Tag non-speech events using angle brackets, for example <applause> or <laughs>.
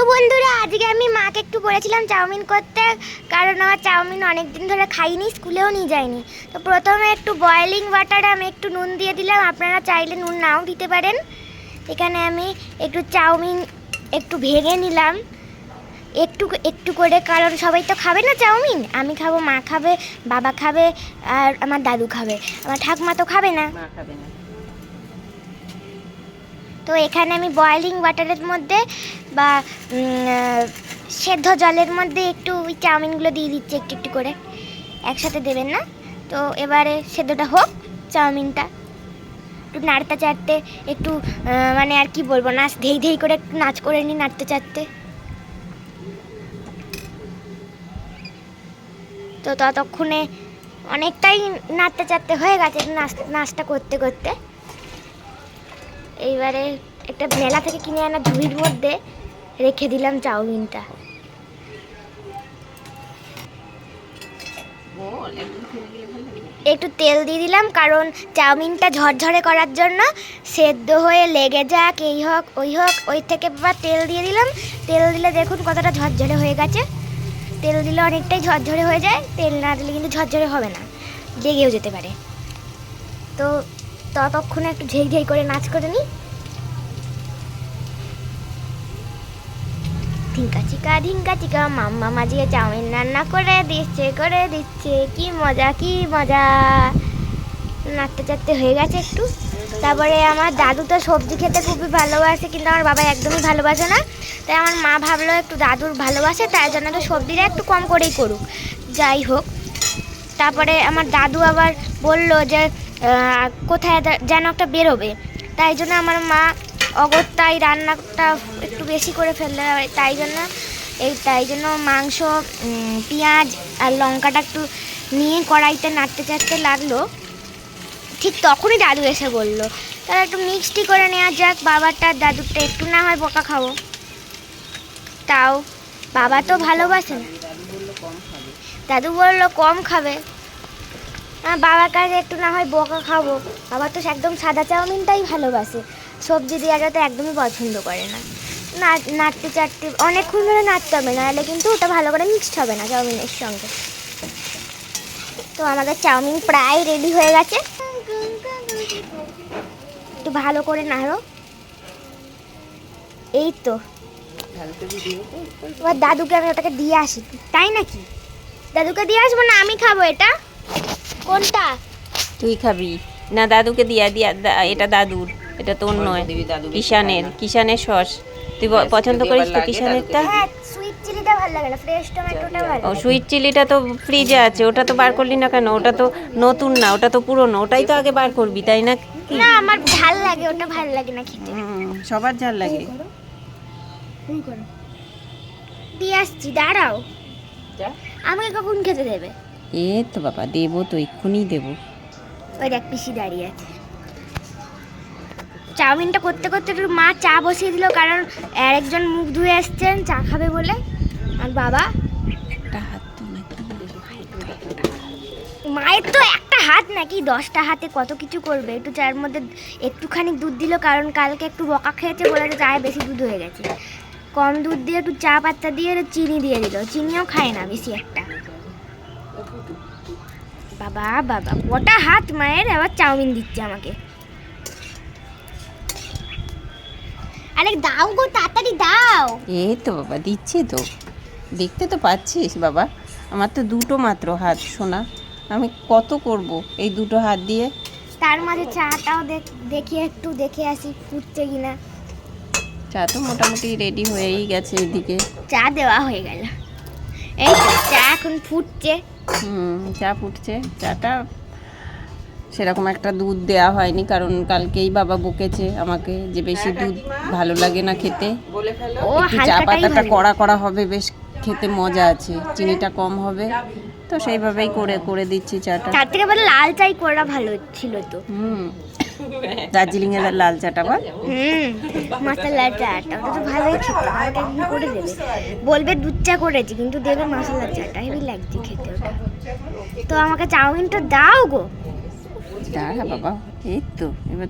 Hello বন্ধুরা, আজকে আমি মাকে একটু বলেছিলাম চাউমিন করতে, কারণ আমার চাউমিন অনেক দিন ধরে খাইনি, স্কুলেও নিয়ে যায়নি। তো প্রথমে একটু বয়েলিং ওয়াটারে আমি একটু নুন দিয়ে দিলাম, আপনারা চাইলে নুন নাও দিতে পারেন। এখানে আমি একটু চাউমিন একটু ভেঙে নিলাম। একটু একটু করে, কারণ সবাই তো খাবে না চাউমিন। আমি খাব, মা খাবে, বাবা খাবে, আর আমার দাদু খাবে। আমার ঠাকুমা তো খাবে না। খাবে না। তো এখানে আমি বয়েলিং ওয়াটারের মধ্যে বা সেদ্ধ জলের মধ্যে একটু ওই চাউমিনগুলো দিয়ে দিচ্ছি একটু একটু করে। একসাথে দেবেন না? তো এবারে সেদ্ধটা হোক, চাউমিনটা। একটু নাড়তে চাড়তে, একটু মানে আর কি বলব, নাচ ধেই ধেই করে একটু নাচ করে নিই নাড়তে চাড়তে। তো ততক্ষণে অনেকটাই নাড়তে চাড়তে হয়ে গেছে, নাচ, নাচটা করতে করতে। এইবারে একটা মেলা থেকে কিনে আনা ঝুড়ির মধ্যে রেখে দিলাম চাউমিনটা। একটু তেল দিয়ে দিলাম, কারণ চাউমিনটা ঝরঝরে করার জন্য সেদ্ধ হয়ে লেগে যাক, এই হোক, ওই হোক, ওই থেকে বা তেল দিয়ে দিলাম। তেল দিলে দেখুন কতটা ঝরঝরে হয়ে গেছে। তেল দিলে অনেকটাই ঝরঝরে হয়ে যায়, তেল না দিলে কিন্তু ঝরঝরে হবে না, লেগেও যেতে পারে। তো ততক্ষণে একটু ঝেই ঝেই করে নাচ করে নিই ধিঙ্কা চিকা ধিঙ্কা চিকা, মাম্মা মাঝিয়ে চাউমিন রান্না করে দিচ্ছে করে দিচ্ছে। কি মজা কি মজা। নাড়তে চাড়তে হয়ে গেছে একটু। তারপরে আমার দাদু তো সবজি খেতে খুবই ভালোবাসে, কিন্তু আমার বাবা একদমই ভালোবাসে না। তাই আমার মা ভাবলো একটু দাদুর ভালোবাসে, তাই জন্য তো সবজিটা একটু কম করেই করুক। যাই হোক, তারপরে আমার দাদু আবার বলল যে কোথায় যেন একটা বেরোবে। তাই জন্য আমার মা অগত্যাই রান্নাটা একটু বেশি করে ফেললে তাই জন্য এই তাই জন্য মাংস পেঁয়াজ আর লঙ্কাটা একটু নিয়ে কড়াইতে নাড়তে চাড়তে লাগল। ঠিক তখনই দাদু এসে বলল, তাহলে একটু মিক্সটি করে নেওয়া যাক, বাবারটা, দাদুরটা একটু না হয় বোকা খাব। তাও বাবা তো ভালোবাসে। দাদু বলল, কম খাবে। বাবার কাছে একটু না হয় বোকা খাব। বাবা তো একদম সাদা চাউমিনটাই ভালোবাসে। সবজি দেওয়াটা তো একদমই পছন্দ করে না। নাড়তে চাড়তে অনেকক্ষণ ধরে নাড়তে হবে, নাহলে কিন্তু ওটা ভালো করে মিক্সড হবে না চাউমিনের সঙ্গে। তো আমাদের চাউমিন প্রায় রেডি হয়ে গেছে। একটু ভালো করে নাড়ো। এই তো। দাদুকে আমি ওটাকে দিয়ে আসি। তাই নাকি? দাদুকে দিয়ে আসব না, আমি খাব এটা? কোনটা? তুই খাবি। না দাদুকে দিয়া দিয়া দা- এটা দাদুর। এটা তোর নয়। কিষানের কিষানের সস। তুই পছন্দ করিস তো কিষানেরটা সুইট চিলিটা ভালো লাগে না। ফ্রেশ টমেটোটা ভালো ও সুইট চিলিটা তো ফ্রিজে আছে। ওটা তো বার করলি না কেন? ওটা তো নতুন না ওটা তো পুরনো। ওটাই তো আগে বার করবি তাই না না আমার ভালো লাগে ওটা ভালো লাগে না খেতে। সবার ঝাল লাগে। দিয়ে আসছি দাঁড়াও। আমাকে কখন খেতে দেবে? এ তো বাবা দেবো তো এক্ষুনি দেবো। ওই দেখ পিসি দাঁড়িয়ে আছে। চাউমিনটা করতে করতে একটু মা চা বসিয়ে দিল কারণ আরেকজন মুখ ধুয়ে আসছেন চা খাবে বলে। আর বাবা? মায়ের তো একটা হাত নাকি? দশটা হাতে কত কিছু করবে? একটু চায়ের মধ্যে একটুখানি দুধ দিল কারণ কালকে একটু বকা খেয়েছে বলে চায়ে বেশি দুধ হয়ে গেছে। কম দুধ দিয়ে একটু চা পাতা দিয়ে চিনি দিয়ে দিল। চিনিও খায় না বেশি একটা। বাবা বাবা কটা হাত মায়ের? আবার চাউমিন দিচ্ছে আমাকে। আরে দাও গো তাড়াতাড়ি দাও। এ তো বাবা দিচ্ছে তো। দেখতে তো পাচ্ছিস বাবা আমার তো দুটো মাত্র হাত সোনা। আমি কত করব এই দুটো হাত দিয়ে? তার মাঝে চাটাও দেখ- দেখি একটু দেখে আসি ফুটছে কিনা। চা তো মোটামুটি রেডি হয়েই গেছে এদিকে। চা দেওয়া হয়ে গেল। এই চা এখন ফুটছে। হুম চা ফুটছে। চাটা সেরকম একটা দুধ দেওয়া হয়নি কারণ কালকেই বাবা বকেছে আমাকে যে বেশি দুধ ভালো লাগে না খেতে। ও চা পাতাটা কড়া কড়া হবে বেশ খেতে মজা আছে চিনিটা কম হবে। তো সেইভাবেই করে করে দিচ্ছি চাটা। তার থেকে বলে লাল চাই করা ভালো ছিল তো। হুম <laughs> দার্জিলিং। এর লাল চাটা বল। হুম মশলা চাটা ওটা তো ভালোই খেতে আমাকে করে দেবে। বলবে দুধ চা করেছি কিন্তু দেবে মশলা চাটা হেভি লাগছে খেতে ওটা। তো আমাকে চাউমিনটা দাও গো। দাঁড়া বাবা এই তো এবার